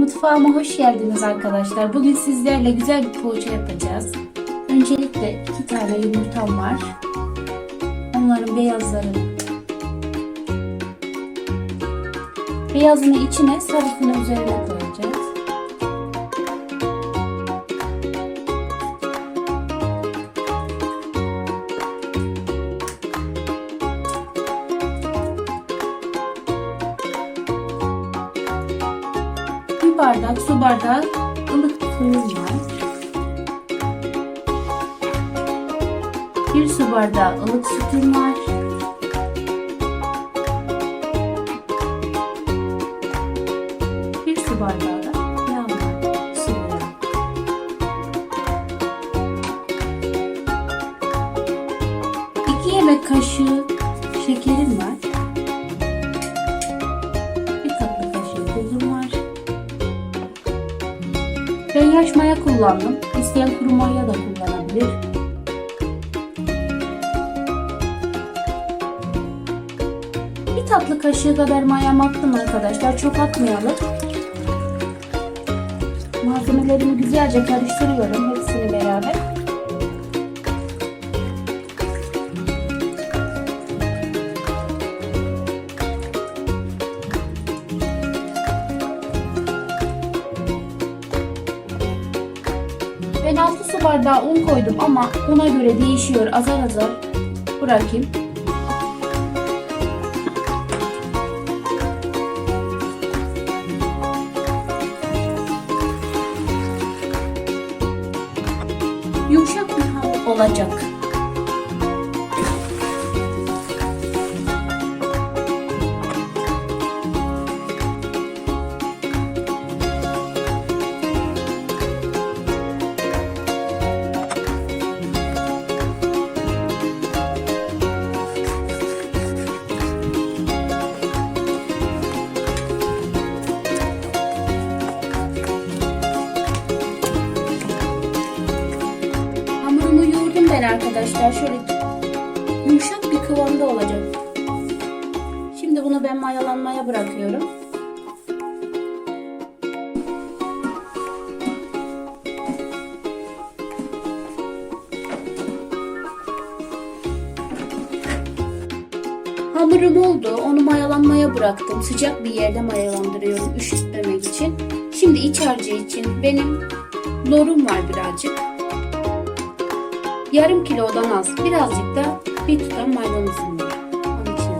Mutfağıma hoş geldiniz arkadaşlar. Bugün sizlerle güzel bir poğaça yapacağız. Öncelikle iki tane yumurtam var. Onların beyazlarını Beyazını içine, sarısını üzerine bardak su bardağı ılık suyum var. Bir su bardağı ılık sütüm var. Bir su bardağı da yağ var. Sıvı yağ. İki yemek kaşığı şekerim var. Ben yaş maya kullandım. İsteyen kuru maya da kullanabilir. Bir tatlı kaşığı kadar mayam attım arkadaşlar. Çok atmayalım. Malzemelerimi güzelce karıştırıyorum hepsini beraber. Ben 6 su bardağı un koydum ama una göre değişiyor. Azar azar bırakayım. Yumuşak bir hamur olacak. Arkadaşlar. Şöyle yumuşak bir kıvamda olacak. Şimdi bunu ben mayalanmaya bırakıyorum. Hamurum oldu. Onu mayalanmaya bıraktım. Sıcak bir yerde mayalandırıyorum üşütmemek için. Şimdi iç harcı için benim lorum var birazcık. Yarım kilodan az. Birazcık da bir tutam maydanozum var. Onun için.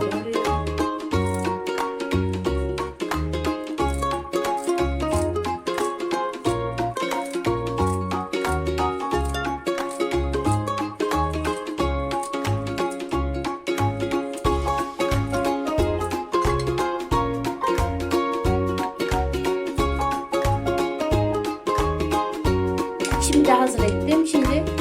Şimdi hazır ettim. Şimdi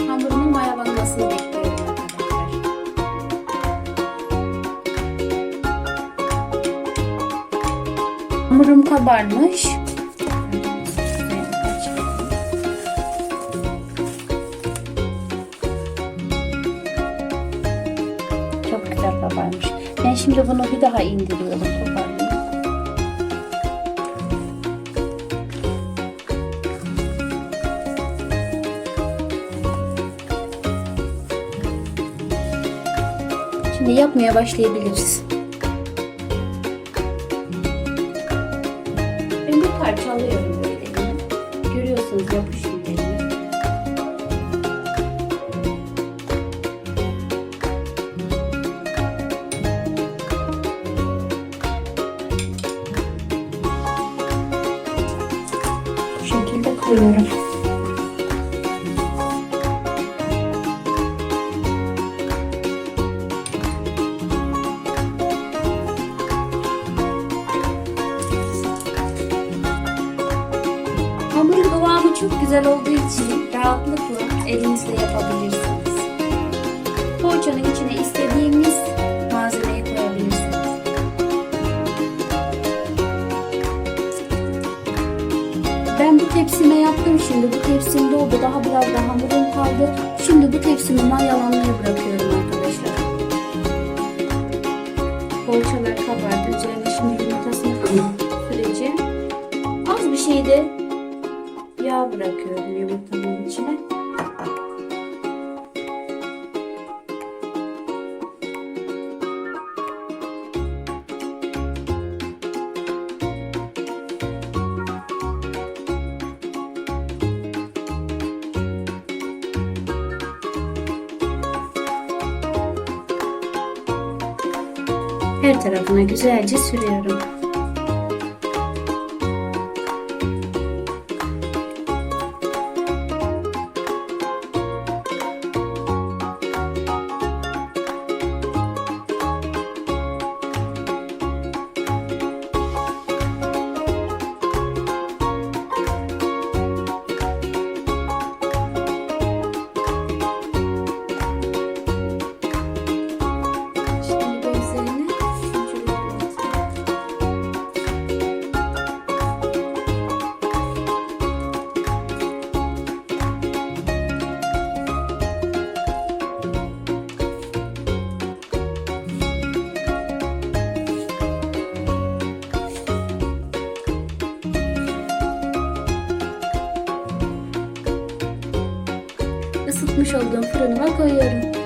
Hamurum kabarmış. Çok güzel kabarmış. Ben şimdi bunu bir daha indiriyorum. Şimdi yapmaya başlayabiliriz. Ben bir parça alıyorum böyle. Görüyorsunuz yapışıyor elime. Bu şekilde koyuyorum. Çok güzel olduğu için rahatlıkla elinizle yapabilirsiniz. Poğaçanın içine istediğiniz malzemeyi koyabilirsiniz. Ben bu tepsime yaptım şimdi. Bu tepsim doldu. Daha biraz da hamurum kaldı. Şimdi bu tepsimi mayalanmaya bırakıyorum arkadaşlar. Poğaçalar kabardı. Üzerine şimdi yumurtasını süreceğim. Az bir bırakıyorum yumurtanın içine. Her tarafına güzelce sürüyorum. Isıtmış olduğum fırınıma koyuyorum.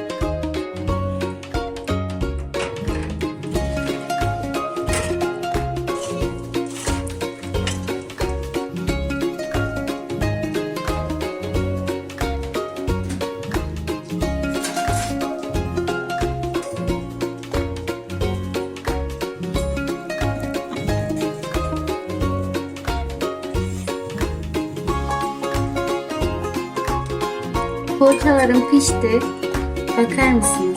Poğaçalarım pişti. Bakar mısınız?